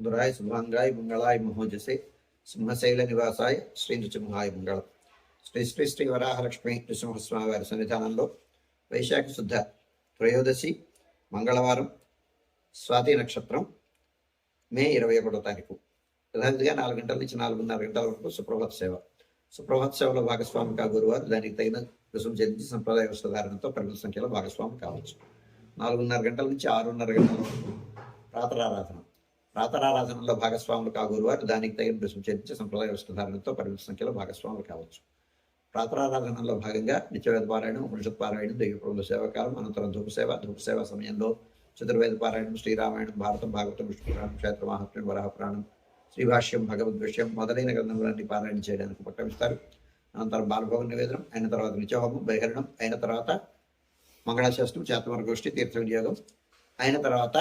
సుందరాయ శుభాంగాయ మంగళాయ మహోజసే సింహశైల నివాసాయ శ్రీ నృసింహాయ మంగళం శ్రీ శ్రీ శ్రీ వరాహలక్ష్మి నృసింహస్వామి వారి సన్నిధానంలో వైశాఖ శుద్ధ త్రయోదశి మంగళవారం స్వాతి నక్షత్రం మే ఇరవై ఒకటో తారీఖు. యథావిధిగా నాలుగు గంటల నుంచి నాలుగున్నర గంటల వరకు సుప్రభాత సేవ. సుప్రభాత సేవలో భాగస్వామిగా గురువారు దానికి తగిన రుసుము చెల్లించి సంప్రదాయ వస్త్రధారణతో పరిమిత సంఖ్యలో భాగస్వామి కావచ్చు. నాలుగున్నర గంటల నుంచి ఆరున్నర గంటల వరకు ప్రాతరారాధన. ప్రాతరారాధనలో భాగస్వాములు కాగురువారు దానికి తగిన రుసుము చెల్లించి సంప్రదాయ వస్త్రధారణతో పరిమిత సంఖ్యలో భాగస్వాములు కావచ్చు. ప్రాతరారాధనలో భాగంగా నిత్యవేద పారాయణం ఉపనిషత్ పారాయణం దైవప్రభుల సేవకాలం అనంతరం ధూపసేవ ధూపసేవ సమయంలో చతుర్వేద పారాయణం శ్రీరామాయణం భారతం భాగవతం విష్ణుపురాణం క్షేత్ర మహాత్మ్యం వరాహపురాణం శ్రీభాష్యం భగవద్విషయం మొదలైన గ్రంథములన్నీ పారాయణ చేయడానికి ఉపక్రమిస్తారు అనంతరం బాలభోగ నివేదనం అయిన తర్వాత నిత్యహోమం బహిరణం అయిన తర్వాత మంగళాశాస్త్రం చేతమర గోష్ఠి తీర్థ వినియోగం అయిన తర్వాత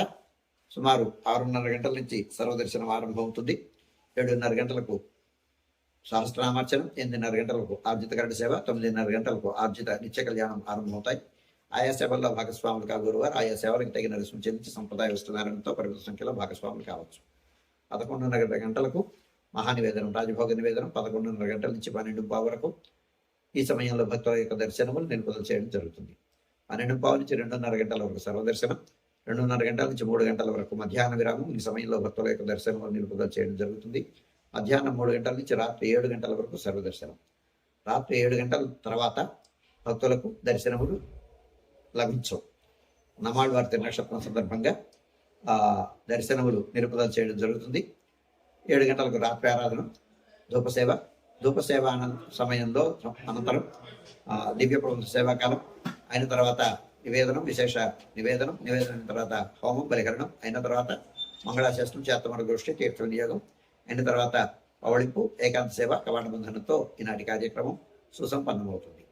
సుమారు ఆరున్నర గంటల నుంచి సర్వదర్శనం ఆరంభమవుతుంది. ఏడున్నర గంటలకు సహస్రనామార్చనం ఎనిమిదిన్నర గంటలకు ఆర్జిత గరుడ సేవ తొమ్మిదిన్నర గంటలకు ఆర్జిత నిత్య కళ్యాణం ఆరంభమవుతాయి. ఆయా సేవల్లో భాగస్వాములు కాగోరువారు. ఆయా సేవలకు తగిన రుసుము చెల్లించి సంప్రదాయ వస్త్రధారణతో పరిమిత సంఖ్యలో భాగస్వాములు కావచ్చు. పదకొండున్నర గంటలకు మహానివేదనం రాజభోగ నివేదనం పదకొండున్నర గంటల నుంచి పన్నెండు పావు వరకు ఈ సమయంలో భక్తుల యొక్క దర్శనములు నిలుపుదల చేయడం జరుగుతుంది. పన్నెండు పావు నుంచి రెండున్నర గంటల వరకు సర్వదర్శనం రెండున్నర గంటల నుంచి మూడు గంటల వరకు మధ్యాహ్న విరామం. ఈ సమయంలో భక్తుల యొక్క దర్శనం నిలుపుదల చేయడం జరుగుతుంది. మధ్యాహ్నం మూడు గంటల నుంచి రాత్రి ఏడు గంటల వరకు సర్వదర్శనం రాత్రి ఏడు గంటల తర్వాత భక్తులకు దర్శనములు లభించవు. నమాళ్వారి నక్షత్రం సందర్భంగా దర్శనములు నిలుపుదల చేయడం జరుగుతుంది. ఏడు గంటలకు రాత్రి ఆరాధన ధూపసేవ. ధూపసేవ అన సమయంలో అనంతరం దివ్య ప్రభుత్వ సేవాకాలం అయిన తర్వాత నివేదనం విశేష నివేదనం నివేదనం తర్వాత హోమం బలికరణం అయిన తర్వాత మంగళాశాస్త్రం చేతమర దృష్టి తీర్థ వినియోగం అయిన తర్వాత పవళింపు ఏకాంత సేవ కవాట బంధనంతో ఈనాటి కార్యక్రమం సుసంపన్నమవుతుంది.